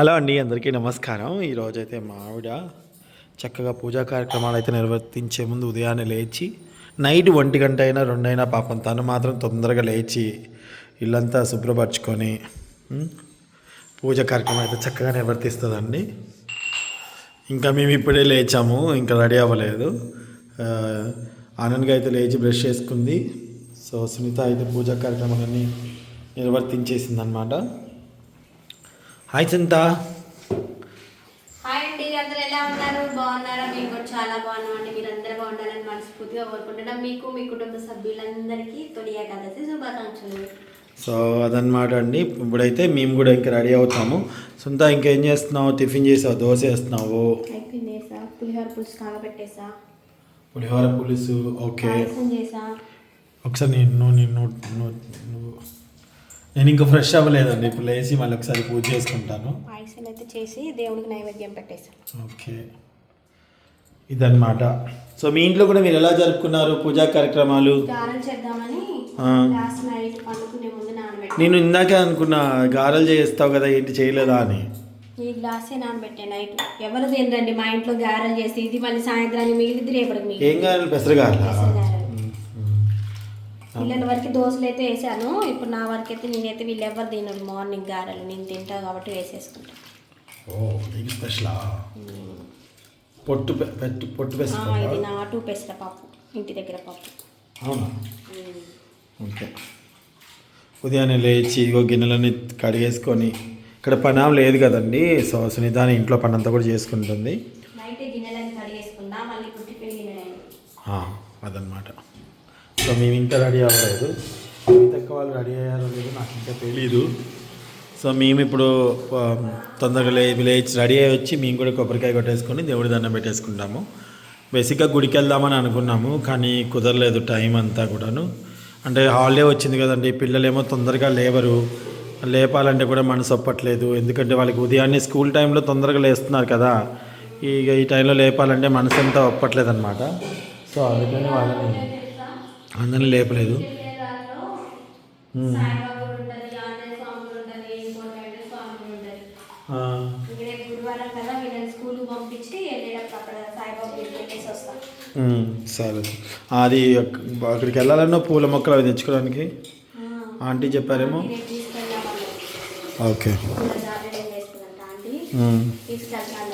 Hello అండి అందరికీ నమస్కారం. ఈరోజు అయితే మా ఆవిడ చక్కగా పూజా కార్యక్రమాలు అయితే నిర్వర్తించే ముందు ఉదయాన్నే లేచి నైట్ ఒంటి గంట అయినా రెండైనా పాపం తను మాత్రం తొందరగా లేచి ఇల్లంతా శుభ్రపరచుకొని పూజ కార్యక్రమం అయితే చక్కగా నిర్వర్తిస్తుందండి. ఇంకా మేము ఇప్పుడే లేచాము ఇంకా రెడీ అవ్వలేదు. ఆనంద్గా అయితే లేచి బ్రష్ చేసుకుంది. సో సునీత అయితే పూజా కార్యక్రమాలన్నీ నిర్వర్తించేసింది అనమాట హాయ్ చింత. హాయ్ అండి అందరూ ఎలా ఉన్నారు? బాగున్నారా? మేము కూడా చాలా బాగున్నామండి. మీరు అందరూ బాగుండాలని మనస్ఫూర్తిగా కోరుకుంటున్నాం. మీకు మీ కుటుంబ సభ్యులందరికీ తొలి ఏకాదశి శుభాకాంక్షలు. సో అదనమాట అండి. ఇప్పుడైతే మేము కూడా ఇంకా రెడీ అవుతాము. సొంత ఇంకేం చేస్తున్నావు? టిఫిన్ చేసావు? దోశ వేస్తున్నావు? అయిపోయింది వేసా పులిహోర పులుసు కాగబెట్టేసా. పులిహోర పులుసు ఓకే. చేసా. ఒకసారి నేను నువ్వు నేను నువ్వు నువ్వు. నేను ఇంకా ఫ్రెష్ అవ్వలేదండి. ఇప్పుడు లేచి మళ్ళీ ఒకసారి పూజ చేసుకుంటాను. పాయసం అయితే చేసి దేవుడికి నైవేద్యం పెట్టేసా ఓకే. ఇదన్నమాట. సో మీ ఇంట్లో కూడా మీరు ఎలా జరుపుకున్నారు పూజా కార్యక్రమాలు? గారెలు చేద్దామని ఆ. లాస్ట్ నైట్ పండుకునే ముందు నానబెట్టి నేను ఇందాకే అనుకున్నా గారెలు చేస్తావు కదా ఏంటి చేయలేదా అని. ఈ గ్లాసే నానబెట్టే నైట్. ఎవరు తినరండి మా ఇంట్లో గారెలు చేసి ఇది మళ్ళీ సాయంత్రానికి మిగిలింది రేపటికి మిగిలింది ఏం గారెలు? పెసరగారలా. పిల్లల వరకు దోశలు అయితే వేసాను. ఇప్పుడు నా వరకు అయితే నేనైతే వీళ్ళు ఎవరు తినరు. మార్నింగ్ గారెలు నేను తింటా కాబట్టి వేసేసుకుంటా. ఓ ఇది స్పెషలా? పొట్టు పెట్టు పొట్టు పెసర ఇది నాటు పెసరపప్పు ఇంటి దగ్గర పప్పు. అవునా? ఓకే. ఉదయాన్నే లేచి ఇగో గిన్నెలన్నీ కడిగేసుకొని ఇక్కడ పని లేదు కదండి. సో సునీతాని ఇంట్లో పని అంతా కూడా చేసుకుంటుంది. గిన్నెలని గిన్నెలని అదనమాట సో మేము ఇంకా రెడీ అవ్వలేదు. తక్కువ వాళ్ళు రెడీ అయ్యారో లేదో నాకు ఇంకా తెలీదు. సో మేము ఇప్పుడు తొందరగా లే లేచి రెడీ అయ్యి వచ్చి మేము కూడా కొబ్బరికాయ కొట్టేసుకొని దేవుడి దండం పెట్టేసుకుంటాము. బేసిక్గా గుడికి వెళ్దామని అనుకున్నాము కానీ కుదరలేదు టైం అంతా కూడాను. అంటే హాలిడే వచ్చింది కదండి పిల్లలేమో తొందరగా లేవరు. లేపాలంటే కూడా మనసు ఒప్పట్లేదు. ఎందుకంటే వాళ్ళకి ఉదయాన్నే స్కూల్ టైంలో తొందరగా లేస్తున్నారు కదా. ఇక ఈ టైంలో లేపాలంటే మనసు అంతా ఒప్పట్లేదు అనమాట సో అందుకని వాళ్ళని అందరిని లేపలేదు. సరే. అది అక్- అక్కడికి వెళ్ళాలన్నా పూల మొక్కలు అవి తెచ్చుకోవడానికి? ఆంటీ చెప్పారేమో? ఓకే. తీసుకెళ్తాను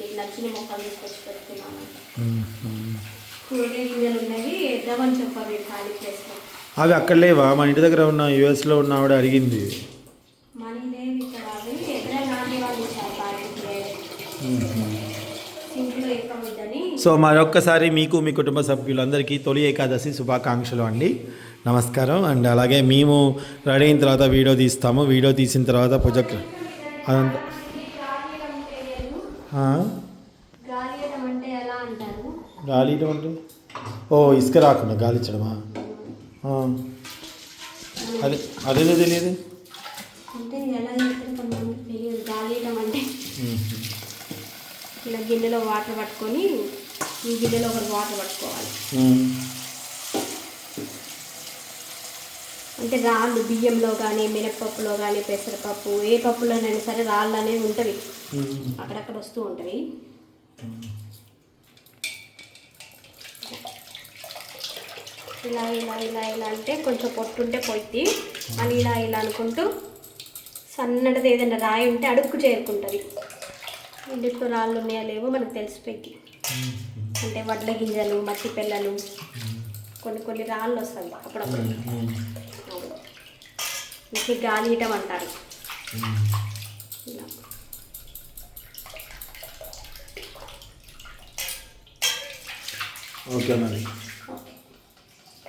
మీకు నచ్చిన మొక్కలు తీసుకొచ్చి. కూరగాయ గింజలు ఉన్నవి వేద్దామని చెప్పారు ఈ ఖాళీ ప్లేస్లో అవి అక్కడ లేవా? మన ఇంటి దగ్గర ఉన్న యూఎస్లో ఉన్న ఆవిడ అడిగింది. మనీ లేవు ఇక్కడ అవి ఎదురే నాటి వాళ్ళు ఇచ్చారు పార్టీకి సింపుల్ ఎక్కువ వద్దని సో మరొక్కసారి మీకు మీ కుటుంబ సభ్యులందరికీ తొలి ఏకాదశి శుభాకాంక్షలు అండి. నమస్కారం. అండ్ అలాగే మేము రెడీ అయిన తర్వాత వీడియో తీస్తాము. వీడియో తీసిన తర్వాత పూజ అదంతా అంటే ఎలా అంటారు? గాలి ఇవ్వడం అంటే ఓ ఇసుక రాకుండా గాలి ఇచ్చడమా? ఆ. అదే అదేదో తెలియదు. అంటే ఎలా తెలియదు. గాలి వేయడం అంటే ఇలా గిన్నెలో వాటర్ పట్టుకొని ఈ గిన్నెలో ఒకటి వాటర్ పట్టుకోవాలి. అంటే రాళ్ళు బియ్యంలో కానీ మినప్పప్పులో కానీ పెసరపప్పు ఏ పప్పులోనైనా సరే రాళ్ళు అనేవి ఉంటవి అక్కడక్కడ వస్తూ ఉంటవి ఇలా ఇలా ఇలా ఇలా అంటే కొంచెం పొట్టుంటే పొయ్యి మళ్ళీ ఇలా ఇలా అనుకుంటూ సన్నటిది ఏదైనా రాయి ఉంటే అడుక్కు చేరుకుంటుంది. ఇంటిలో రాళ్ళు ఉన్నాయా లేవో మనకు తెలిసిపోయి అంటే వడ్ల గింజలు మట్టి పిల్లలు కొన్ని కొన్ని రాళ్ళు వస్తాయి అప్పుడప్పుడు. ఇంకే గాలి ఇయటం అంటారు. ఇలా. ఓకే మరి.